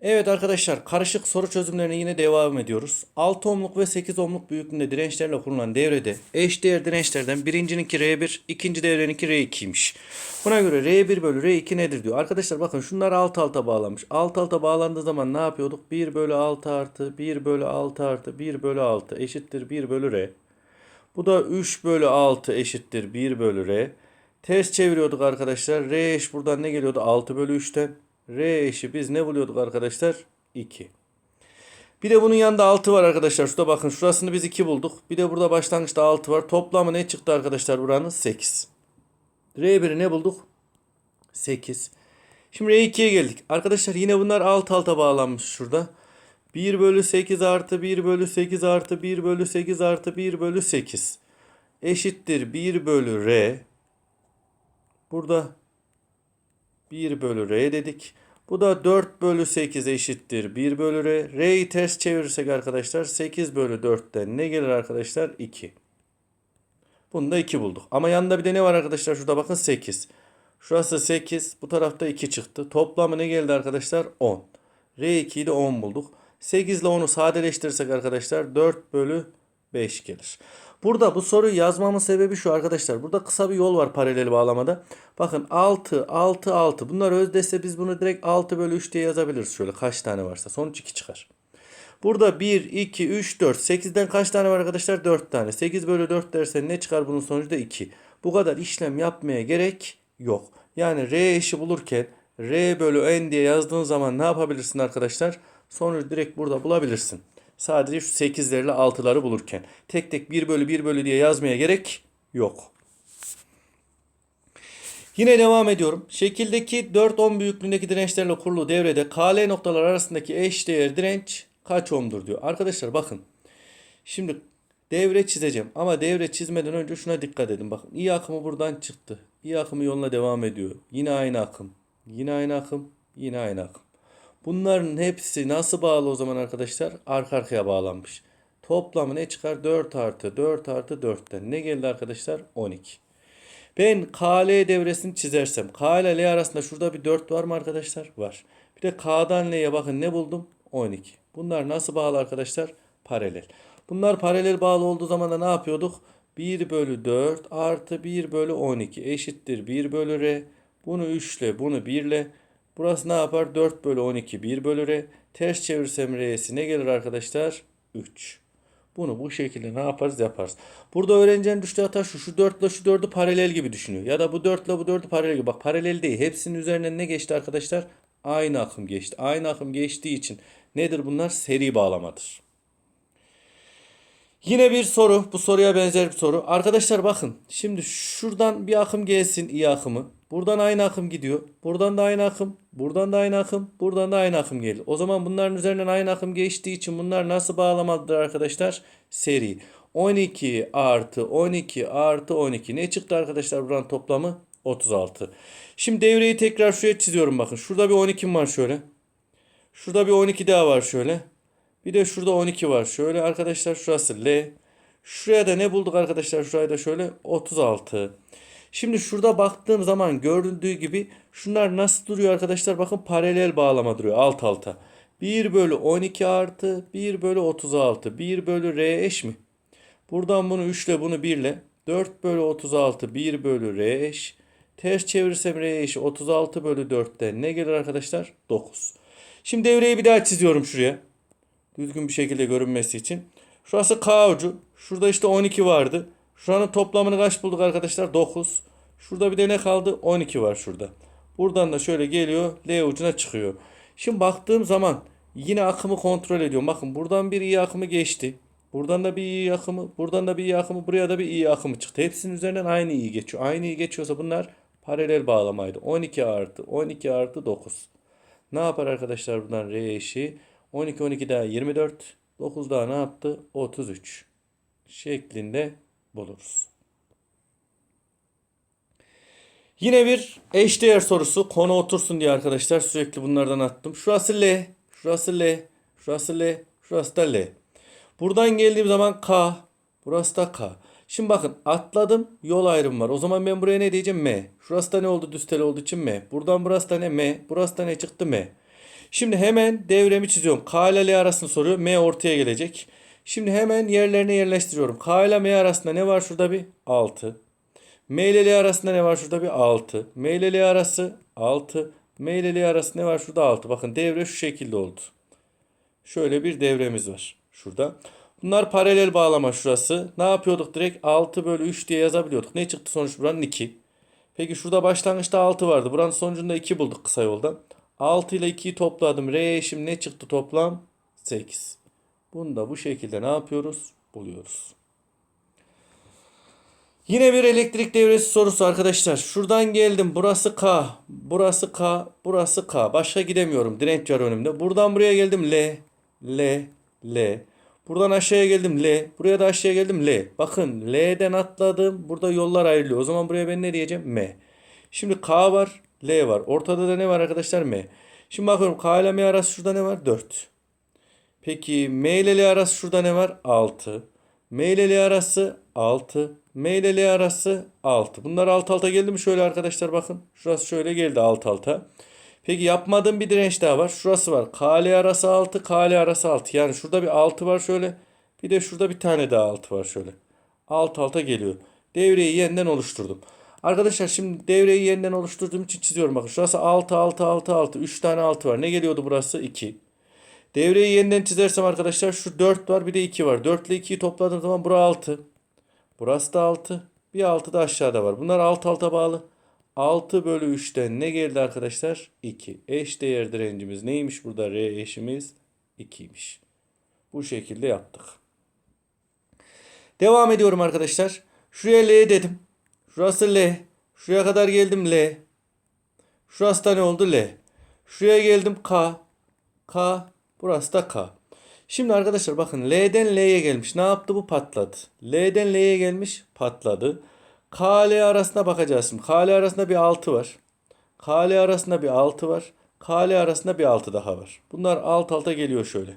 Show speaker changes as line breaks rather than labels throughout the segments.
Evet arkadaşlar karışık soru çözümlerine yine devam ediyoruz. 6 ohmluk ve 8 ohmluk büyüklüğünde dirençlerle kurulan devrede eşdeğer dirençlerden birincininki R1, ikinci devreninki R2'ymiş. Buna göre R1 bölü R2 nedir diyor. Arkadaşlar bakın şunlar alt alta bağlanmış. Alt alta bağlandığı zaman ne yapıyorduk? 1 bölü 6 artı 1 bölü 6 artı 1 bölü 6 eşittir 1 bölü R. Bu da 3 bölü 6 eşittir 1 bölü R. Ters çeviriyorduk arkadaşlar. R eş buradan ne geliyordu? 6 bölü 3'ten. R eşi biz ne buluyorduk arkadaşlar? 2. Bir de bunun yanında 6 var arkadaşlar. Şurada bakın şurasını biz 2 bulduk. Bir de burada başlangıçta 6 var. Toplamı ne çıktı arkadaşlar buranın? 8. R1'i ne bulduk? 8. Şimdi R2'ye geldik. Arkadaşlar yine bunlar alt alta bağlanmış şurada. 1 bölü 8 artı 1 bölü 8 artı 1 bölü 8 artı 1 bölü 8 eşittir 1 bölü R. Burada 1 bölü R dedik. Bu da 4 bölü 8 eşittir 1 bölü R. R'yi ters çevirirsek arkadaşlar 8 bölü 4'ten ne gelir arkadaşlar? 2. Bunu da 2 bulduk. Ama yanında bir de ne var arkadaşlar? Şurada bakın 8. Şurası 8. Bu tarafta 2 çıktı. Toplamı ne geldi arkadaşlar? 10. R2'yi de 10 bulduk. 8 ile 10'u sadeleştirirsek arkadaşlar 4 bölü 5 gelir. Burada bu soruyu yazmamın sebebi şu arkadaşlar. Burada kısa bir yol var paralel bağlamada. Bakın 6, 6, 6. Bunlar özdese biz bunu direkt 6 bölü 3 diye yazabiliriz. Şöyle kaç tane varsa. Sonuç 2 çıkar. Burada 1, 2, 3, 4. 8'den kaç tane var arkadaşlar? 4 tane. 8 bölü 4 dersen ne çıkar bunun sonucu da 2. Bu kadar işlem yapmaya gerek yok. Yani R eşi bulurken R bölü N diye yazdığın zaman ne yapabilirsin arkadaşlar? Sonucu direkt burada bulabilirsin. Sadece şu 8'lerle 6'ları bulurken. Tek tek 1 bölü 1 bölü diye yazmaya gerek yok. Yine devam ediyorum. Şekildeki 4-10 büyüklüğündeki dirençlerle kurulu devrede KL noktalar arasındaki eşdeğer direnç kaç ohmdur diyor. Arkadaşlar bakın. Şimdi devre çizeceğim ama devre çizmeden önce şuna dikkat edin. Bakın iyi akımı buradan çıktı. İyi akımı yoluna devam ediyor. Yine aynı akım. Yine aynı akım. Yine aynı akım. Bunların hepsi nasıl bağlı o zaman arkadaşlar? Arka arkaya bağlanmış. Toplamı ne çıkar? 4 artı 4 artı 4'ten. Ne geldi arkadaşlar? 12. Ben KL devresini çizersem K ile L arasında şurada bir 4 var mı arkadaşlar? Var. Bir de K'dan L'ye bakın ne buldum? 12. Bunlar nasıl bağlı arkadaşlar? Paralel. Bunlar paralel bağlı olduğu zaman da ne yapıyorduk? 1 bölü 4 artı 1 bölü 12 eşittir 1 bölü R. Bunu 3 ile bunu 1 ile. Burası ne yapar? 4 bölü 12 1 bölü R. Ters çevirsem R'si ne gelir arkadaşlar? 3. Bunu bu şekilde ne yaparız yaparız. Burada öğrencinin düştüğü hata şu. Şu 4 ile şu 4'ü paralel gibi düşünüyor. Ya da bu 4 ile bu 4'ü paralel gibi. Bak paralel değil. Hepsinin üzerinden ne geçti arkadaşlar? Aynı akım geçti. Aynı akım geçtiği için nedir bunlar? Seri bağlamadır. Yine bir soru. Bu soruya benzer bir soru. Arkadaşlar bakın. Şimdi şuradan bir akım gelsin iyi akımı. Buradan aynı akım gidiyor. Buradan da aynı akım. Buradan da aynı akım. Buradan da aynı akım gelir. O zaman bunların üzerinden aynı akım geçtiği için bunlar nasıl bağlamalıdır arkadaşlar? Seri. 12 artı 12 artı 12. Ne çıktı arkadaşlar buranın toplamı? 36. Şimdi devreyi tekrar şuraya çiziyorum bakın. Şurada bir 12 var şöyle. Şurada bir 12 daha var şöyle. Bir de şurada 12 var. Şöyle arkadaşlar şurası L. Şuraya da ne bulduk arkadaşlar? Şuraya da şöyle 36. Şimdi şurada baktığım zaman göründüğü gibi şunlar nasıl duruyor arkadaşlar? Bakın paralel bağlama duruyor alt alta. 1 bölü 12 artı 1 bölü 36. 1 bölü R eş mi? Buradan bunu 3 ile bunu 1 ile. 4 bölü 36 1 bölü R eş. Ters çevirirsem R eşi 36 bölü 4'ten ne gelir arkadaşlar? 9. Şimdi devreyi bir daha çiziyorum şuraya. Düzgün bir şekilde görünmesi için. Şurası K ucu. Şurada işte 12 vardı. Şuranın toplamını kaç bulduk arkadaşlar? 9. Şurada bir de ne kaldı? 12 var şurada. Buradan da şöyle geliyor. L ucuna çıkıyor. Şimdi baktığım zaman yine akımı kontrol ediyorum. Bakın buradan bir iyi akımı geçti. Buradan da bir iyi akımı, buradan da bir iyi akımı, buraya da bir iyi akımı çıktı. Hepsinin üzerinden aynı iyi geçiyor. Aynı iyi geçiyorsa bunlar paralel bağlamaydı. 12 artı 12 artı 9. Ne yapar arkadaşlar buradan R eşi? 12 12 daha 24. 9 daha ne yaptı? 33. Şeklinde buluruz. Yine bir eşdeğer sorusu. Konu otursun diye arkadaşlar sürekli bunlardan attım. Şurası L, şurası L, şurası L, şurası da L. Buradan geldiğim zaman K, burası da K. Şimdi bakın atladım yol ayrımı var. O zaman ben buraya ne diyeceğim? M. Şurası da ne oldu? Düz tel olduğu için M. Buradan burası da ne? M. Burası da ne çıktı? M. Şimdi hemen devremi çiziyorum. K ile L arasını soruyor. M ortaya gelecek. Şimdi hemen yerlerine yerleştiriyorum. K ile M arasında ne var şurada bir? 6. M ile L arasında ne var şurada bir? 6. M ile L arası 6. M ile L arası ne var şurada? 6. Bakın devre şu şekilde oldu. Şöyle bir devremiz var. Şurada. Bunlar paralel bağlama şurası. Ne yapıyorduk direkt? 6 bölü 3 diye yazabiliyorduk. Ne çıktı sonuç buranın? 2. Peki şurada başlangıçta 6 vardı. Buranın sonucunda 2 bulduk kısa yoldan. 6 ile 2'yi topladım. R eşim ne çıktı toplam? 8. Bunu da bu şekilde ne yapıyoruz? Buluyoruz. Yine bir elektrik devresi sorusu arkadaşlar. Şuradan geldim. Burası K. Burası K. Burası K. Başka gidemiyorum. Direnç var önümde. Buradan buraya geldim. L. L. L. Buradan aşağıya geldim. L. Buraya da aşağıya geldim. L. Bakın L'den atladım. Burada yollar ayrılıyor. O zaman buraya ben ne diyeceğim? M. Şimdi K var. L var. Ortada da ne var arkadaşlar? M. Şimdi bakıyorum K ile M arası şurada ne var? 4. Peki M ile arası şurada ne var? 6. M ile arası 6. M ile arası 6. Bunlar alt alta geldi mi şöyle arkadaşlar bakın. Şurası şöyle geldi alt alta. Peki yapmadığım bir direnç daha var. Şurası var. K L arası 6. K L arası 6. Yani şurada bir 6 var şöyle. Bir de şurada bir tane daha 6 var şöyle. Alt alta geliyor. Devreyi yeniden oluşturdum. Arkadaşlar şimdi devreyi yeniden oluşturduğum için çiziyorum. Bakın şurası 6 6 6 6. 3 tane 6 var. Ne geliyordu burası? 2. Devreyi yeniden çizersem arkadaşlar şu 4 var bir de 2 var. 4 ile 2'yi topladığım zaman bura 6. Burası da 6. Bir 6 da aşağıda var. Bunlar alt alta bağlı. 6 bölü 3'ten ne geldi arkadaşlar? 2. Eş değer direncimiz neymiş burada? R eşimiz 2'ymiş. Bu şekilde yaptık. Devam ediyorum arkadaşlar. Şuraya L dedim. Şurası L. Şuraya kadar geldim L. Şurası da ne oldu? L. Şuraya geldim K. K. Burası da K. Şimdi arkadaşlar bakın L'den L'ye gelmiş. Ne yaptı bu? Patladı. L'den L'ye gelmiş. Patladı. K L arasına bakacağız şimdi. K L arasında bir 6 var. K L arasında bir 6 var. K L arasında bir 6 daha var. Bunlar alt alta geliyor şöyle.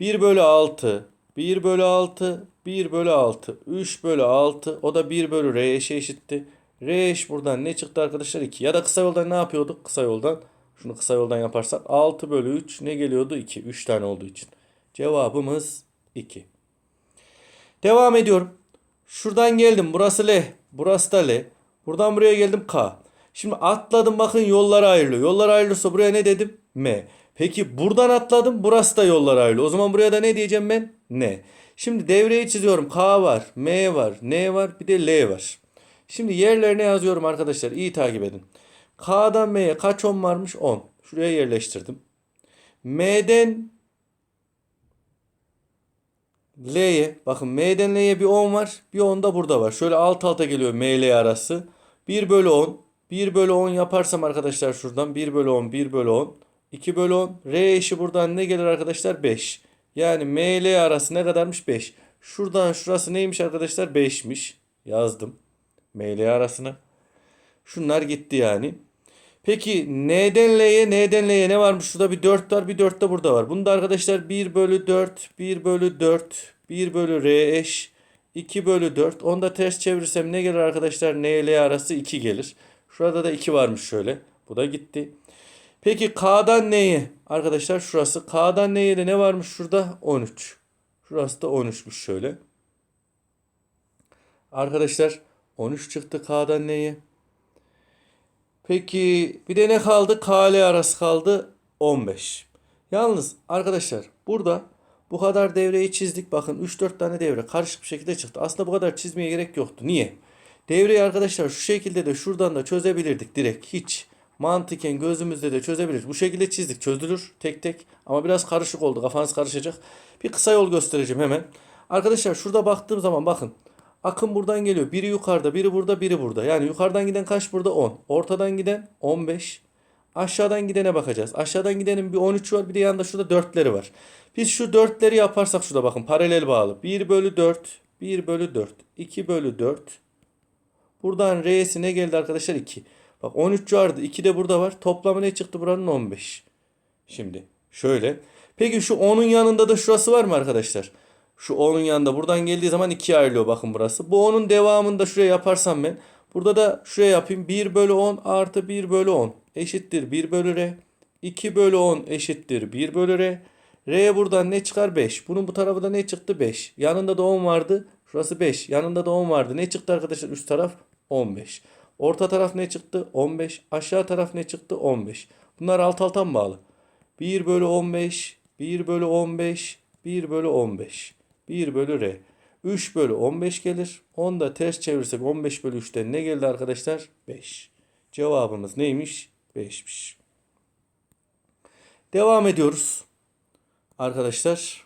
1 bölü 6. 1 bölü 6. 1 bölü 6. 3 bölü 6. O da 1 bölü R eşe eşitti. R eş buradan ne çıktı arkadaşlar? 2. Ya da kısa yoldan ne yapıyorduk? Kısa yoldan. Şunu kısa yoldan yaparsak 6 bölü 3 ne geliyordu? 2. 3 tane olduğu için. Cevabımız 2. Devam ediyorum. Şuradan geldim. Burası L. Burası da L. Buradan buraya geldim K. Şimdi atladım bakın yollar ayrılıyor. Yollar ayrılırsa buraya ne dedim? M. Peki buradan atladım. Burası da yollar ayrılıyor. O zaman buraya da ne diyeceğim ben? N. Şimdi devreyi çiziyorum. K var, M var, N var, bir de L var. Şimdi yerlerine yazıyorum arkadaşlar. İyi takip edin. K'dan M'ye kaç 10 varmış? 10. Şuraya yerleştirdim. M'den L'ye bakın M'den L'ye bir 10 var. Bir 10 da burada var. Şöyle alt alta geliyor M L arası. 1 bölü 10. 1 bölü 10 yaparsam arkadaşlar şuradan 1 bölü 10 1 bölü 10. 2 bölü 10. R eşi buradan ne gelir arkadaşlar? 5. Yani M L arası ne kadarmış? 5. Şuradan şurası neymiş arkadaşlar? 5'miş. Yazdım. M L arasını. Şunlar gitti yani. Peki N'den L'ye N'den L'ye ne varmış? Şurada bir 4 var bir 4 de burada var. Bunda arkadaşlar 1 bölü 4 1 bölü 4 1 bölü R eş 2 bölü 4. Onu da ters çevirirsem ne gelir arkadaşlar? N L arası 2 gelir. Şurada da 2 varmış şöyle. Bu da gitti. Peki K'dan N'ye arkadaşlar şurası. K'dan N'ye de ne varmış şurada? 13. Şurası da 13'müş şöyle. Arkadaşlar 13 çıktı K'dan N'ye. Peki bir de ne kaldı? KL arası kaldı 15. Yalnız arkadaşlar burada bu kadar devreyi çizdik. Bakın 3-4 tane devre karışık bir şekilde çıktı. Aslında bu kadar çizmeye gerek yoktu. Niye? Devreyi arkadaşlar şu şekilde de şuradan da çözebilirdik direkt. Hiç mantıken gözümüzde de çözebiliriz. Bu şekilde çizdik. Çözülür tek tek. Ama biraz karışık oldu. Kafanız karışacak. Bir kısa yol göstereceğim hemen. Arkadaşlar şurada baktığım zaman bakın. Akım buradan geliyor. Biri yukarıda, biri burada, biri burada. Yani yukarıdan giden kaç burada? 10. Ortadan giden 15. Aşağıdan gidene bakacağız. Aşağıdan gidenin bir 13 var, bir de yanında şurada 4'leri var. Biz şu 4'leri yaparsak şurada bakın paralel bağlı. 1 bölü 4, 1 bölü 4, 2 bölü 4. Buradan R'si ne geldi arkadaşlar? 2. Bak 13 vardı. 2 de burada var. Toplamı ne çıktı buranın? 15. Şimdi şöyle. Peki şu 10'un yanında da şurası var mı arkadaşlar? Şu 10'un yanında buradan geldiği zaman 2'ye ayrılıyor bakın burası. Bu 10'un devamını da şuraya yaparsam ben. Burada da şuraya yapayım. 1 bölü 10 artı 1 bölü 10 eşittir 1 bölü R. 2 bölü 10 eşittir 1 bölü R. R'ye buradan ne çıkar? 5. Bunun bu tarafı da ne çıktı? 5. Yanında da 10 vardı. Şurası 5. Yanında da 10 vardı. Ne çıktı arkadaşlar? Üst taraf 15. Orta taraf ne çıktı? 15. Aşağı taraf ne çıktı? 15. Bunlar alt alta mı bağlı? 1 bölü 15. 1 bölü 15. 1 bölü 15. 1 bölü R. 3 bölü 15 gelir. 10 da ters çevirsek 15 bölü 3'ten ne geldi arkadaşlar? 5. Cevabımız neymiş? 5'miş. Devam ediyoruz. Arkadaşlar